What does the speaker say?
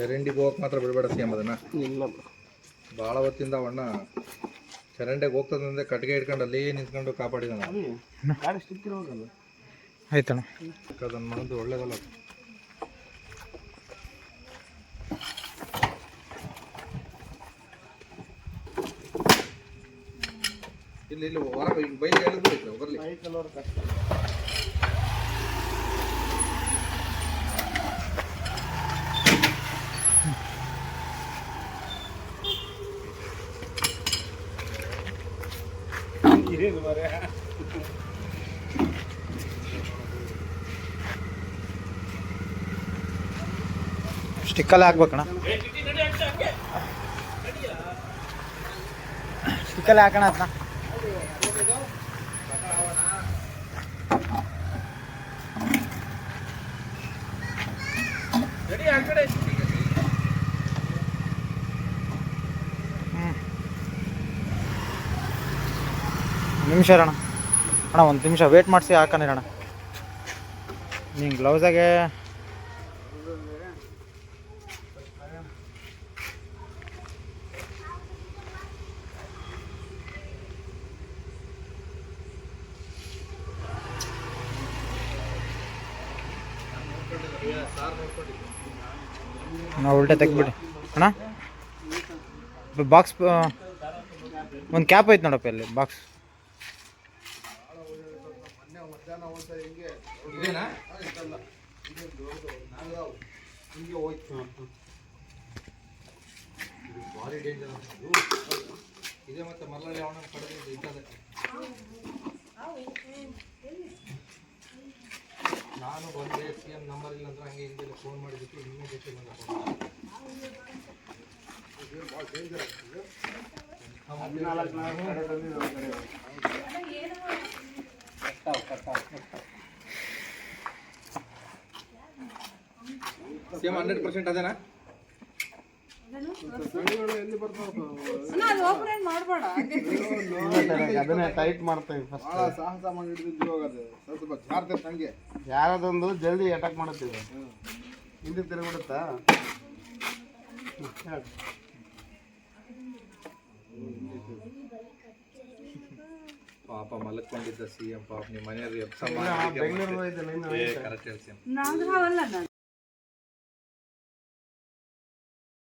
ಚರಂಡಿಗೆ ಹೋಗಕ್ಕೆ ಮಾತ್ರ ಬಿಡಬೇಡ ಸಿ ಎಂ ಅದನ್ನ. ಇಲ್ಲ. ಭಾಳ ಹೊತ್ತಿಂದ ಅವಣ್ಣ ಚರಂಡಿಗೆ ಹೋಗ್ತದಂದ್ರೆ ಕಟ್ಟಿಗೆ ಹಿಡ್ಕೊಂಡು ಅಲ್ಲೇ ನಿಂತ್ಕೊಂಡು ಕಾಪಾಡಿದಾನ. ಆಯ್ತಣ್ಣ. ಅದನ್ನ ಮಾಡೋದು ಒಳ್ಳೇದಲ್ಲ. ಇಲ್ಲಿ ಇಲ್ಲಿ ಹೊರಗೆ ಬೈಲಿ ಎಳೆದು ಐತೆ ಬರಲಿ ಸ್ಟಿಕ್ಕಲ್ಲೇ ಹಾಕ್ಬೇಕಣ್ಣ ಸ್ಟಿಕ್ಕಲ್ಲೇ ಹಾಕೋಣ ಅದನ್ನ ಹ್ಞೂ ನಿಮಿಷ ಇರೋಣ. ಅಣ್ಣ, ಒಂದು ನಿಮಿಷ ವೇಟ್ ಮಾಡಿಸಿ ಹಾಕೋಣ ನಿಂಗೆ ಗ್ಲೌಸಾಗೆ ನಾವು ಉಲ್ಟೆ ತೆಗ್ಬಿಡಿ ಅಣ್ಣ ಬಾಕ್ಸ್ ಒಂದು ಕ್ಯಾಪ್ ಐತೆ ನೋಡಪ್ಪ ಇಲ್ಲಿ ಬಾಕ್ಸ್ ಇದೇನಾ? ಭಾರಿ ಡೇಂಜರ್ ಇದೆ. ಮತ್ತೆ ಮಲ್ಲಲ್ಲಿ ಅವನ ಕಡೆದು ಇದ್ದದೆ ನಾನು ಬಂದೆ ಸಿ ಎಂ ನಂಬರ್ ಇಲ್ಲ ಅಂದ್ರೆ ಹಂಗೆ ಹಿಂದೆ ಫೋನ್ ಮಾಡಿದ್ದಕ್ಕೆ ಇನ್ನೂ ಜೊತೆ ಬಂದ. ಹದಿನಾಲ್ಕು ನಾಲ್ಕು ಕಡೆ ಕಟ್ಟಾವ್ ಹಂಡ್ರೆಡ್ ಪರ್ಸೆಂಟ್ ಅದೇನಾ? ಅದನ್ನೇ ಟೈಟ್ ಮಾಡ್ತೀವಿ ಫಸ್ಟ್ ಭಾಳ ಸಾಹಸ ಮಾಡಿ ಸ್ವಲ್ಪ ಜಾರ್ತೈತೆ ಹಂಗೆ. ಯಾರದೊಂದು ಜಲ್ದಿ ಅಟ್ಯಾಕ್ ಮಾಡುತ್ತೀವಿ ಹಿಂದೆ ತಿರುಗಿಬಿಡುತ್ತಾ? ಪಾಪ ಮಲಕೊಂಡಿದ್ದ ಸಿ ಎಂ ಪಾಪ ನಿಮ್ಮ ಇನ್ನು ಕರೆಕ್ಟ್ ಹೇಳ್ತೀನಿ.